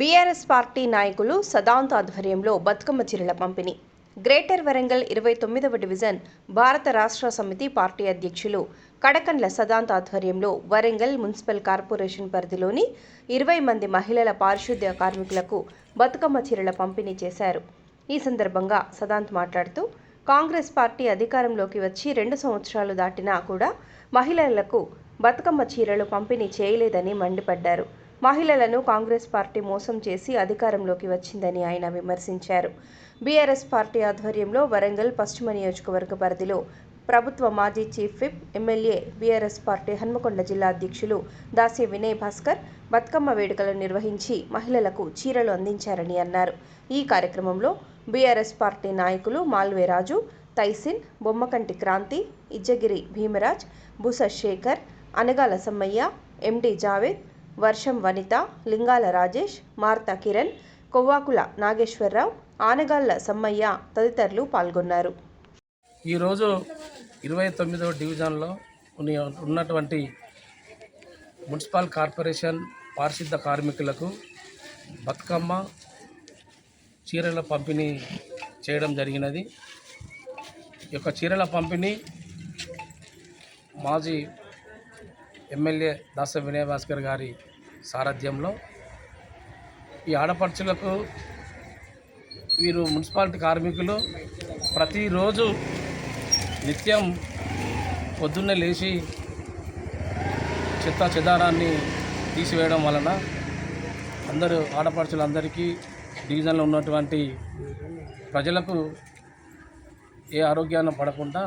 BRS party నాయకులు సదాంత్ ఆధ్వర్యంలో బతుకమ్మ చీరల పంపిణీ. గ్రేటర్ వరంగల్ ఇరవై తొమ్మిదవ డివిజన్ భారత రాష్ట్ర సమితి పార్టీ అధ్యక్షులు కడకండ్ల సదాంత్ ఆధ్వర్యంలో వరంగల్ మున్సిపల్ కార్పొరేషన్ పరిధిలోని ఇరవై మంది మహిళల పారిశుద్ధ్య కార్మికులకు బతుకమ్మ చీరల పంపిణీ చేశారు. ఈ సందర్భంగా సదాంత్ మాట్లాడుతూ కాంగ్రెస్ పార్టీ అధికారంలోకి వచ్చి రెండు సంవత్సరాలు దాటినా కూడా మహిళలకు బతుకమ్మ చీరలు పంపిణీ చేయలేదని మండిపడ్డారు. మహిళలను కాంగ్రెస్ పార్టీ మోసం చేసి అధికారంలోకి వచ్చిందని ఆయన విమర్శించారు. బీఆర్ఎస్ పార్టీ ఆధ్వర్యంలో వరంగల్ పశ్చిమ నియోజకవర్గ పరిధిలో ప్రభుత్వ మాజీ chief whip MLA BRS party Hanamkonda జిల్లా అధ్యక్షులు దాసి వినయ్ భాస్కర్ బతుకమ్మ వేడుకలు నిర్వహించి మహిళలకు చీరలు అందించారని అన్నారు. ఈ కార్యక్రమంలో బీఆర్ఎస్ పార్టీ నాయకులు మాల్వేరాజు తైసిన్ బొమ్మకంటి క్రాంతి ఇజ్జగిరి భీమరాజ్ బుస శేఖర్ అనగాల సమ్మయ్య ఎండి జావేద్ వర్షం వనిత లింగాల రాజేష్ మార్తా కిరణ్ కొవ్వాకుల నాగేశ్వరరావు ఆనగాళ్ళ సమ్మయ్య తదితరులు పాల్గొన్నారు. ఈరోజు ఇరవై తొమ్మిదవ డివిజన్లో ఉన్నటువంటి మున్సిపల్ కార్పొరేషన్ పారిశుద్ధ కార్మికులకు బతుకమ్మ చీరల పంపిణీ చేయడం జరిగినది. ఈ యొక్క చీరల పంపిణీ మాజీ ఎమ్మెల్యే దాస వినయ భాస్కర్ గారి సారథ్యంలో ఈ ఆడపడుచులకు వీరు మున్సిపాలిటీ కార్మికులు ప్రతిరోజు నిత్యం పొద్దున్నే లేచి చెత్త చెదారాన్ని తీసివేయడం వలన అందరూ ఆడపడుచులందరికీ డివిజన్లో ఉన్నటువంటి ప్రజలకు ఏ ఆరోగ్యాన్ని పడకుండా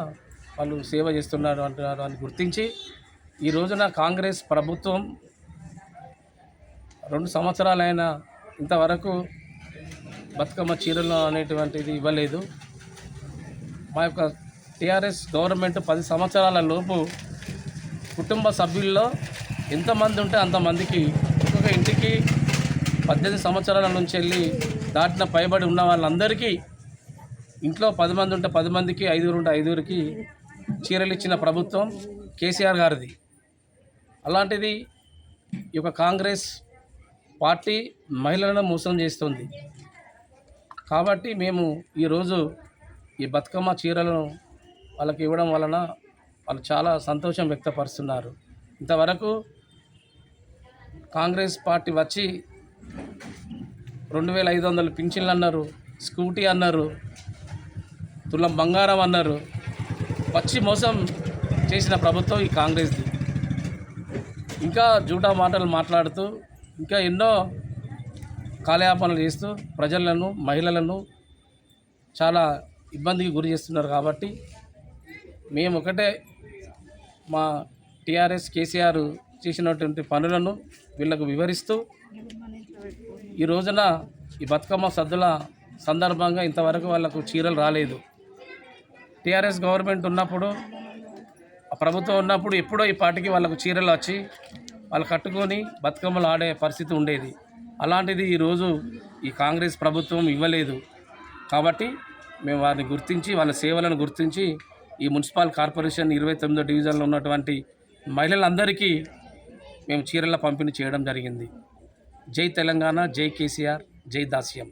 వాళ్ళు సేవ చేస్తున్నారు అంటున్నారు అని గుర్తించి ఈ రోజున కాంగ్రెస్ ప్రభుత్వం రెండు సంవత్సరాలైన ఇంతవరకు బతుకమ్మ చీరలు అనేటువంటిది ఇవ్వలేదు. మా యొక్క టీఆర్ఎస్ గవర్నమెంట్ పది సంవత్సరాల లోపు కుటుంబ సభ్యుల్లో ఎంతమంది ఉంటే అంతమందికి ఒక్కొక్క ఇంటికి పద్దెనిమిది సంవత్సరాల నుంచి వెళ్ళి దాటిన పైబడి ఉన్న వాళ్ళందరికీ ఇంట్లో పది మంది ఉంటే పది మందికి ఐదుగురు ఉంటే ఐదుగురికి చీరలు ఇచ్చిన ప్రభుత్వం కేసీఆర్ గారిది. అలాంటిది ఈ యొక్క కాంగ్రెస్ పార్టీ మహిళలను మోసం చేస్తుంది. కాబట్టి మేము ఈరోజు ఈ బతుకమ్మ చీరలను వాళ్ళకి ఇవ్వడం వలన వాళ్ళు చాలా సంతోషం వ్యక్తపరుస్తున్నారు. ఇంతవరకు కాంగ్రెస్ పార్టీ వచ్చి రెండు వేల ఐదు వందలు పింఛన్లు అన్నారు స్కూటీ అన్నారు తులం బంగారం అన్నారు వచ్చి మోసం చేసిన ప్రభుత్వం ఈ కాంగ్రెస్ది. ఇంకా జూటా మాటలు మాట్లాడుతూ ఇంకా ఎన్నో కాలయాపనలు చేస్తూ ప్రజలను మహిళలను చాలా ఇబ్బందికి గురి చేస్తున్నారు కాబట్టి మేము ఒకటే మా టీఆర్ఎస్ కేసీఆర్ చేసినటువంటి పనులను వీళ్ళకు వివరిస్తూ ఈ రోజున ఈ బతుకమ్మ సద్దుల సందర్భంగా ఇంతవరకు వాళ్ళకు చీరలు రాలేదు. టీఆర్ఎస్ గవర్నమెంట్ ఉన్నప్పుడు ప్రభుత్వం ఉన్నప్పుడు ఎప్పుడో ఈ పాటికి వాళ్ళకు చీరలు వచ్చి వాళ్ళు కట్టుకొని బతుకమ్మలు ఆడే పరిస్థితి ఉండేది. అలాంటిది ఈరోజు ఈ కాంగ్రెస్ ప్రభుత్వం ఇవ్వలేదు. కాబట్టి మేము వారిని గుర్తించి వాళ్ళ సేవలను గుర్తించి ఈ మున్సిపల్ కార్పొరేషన్ ఇరవై తొమ్మిదో డివిజన్లో ఉన్నటువంటి మహిళలందరికీ మేము చీరల పంపిణీ చేయడం జరిగింది. జై తెలంగాణ జై కేసీఆర్ జై దాస్యం.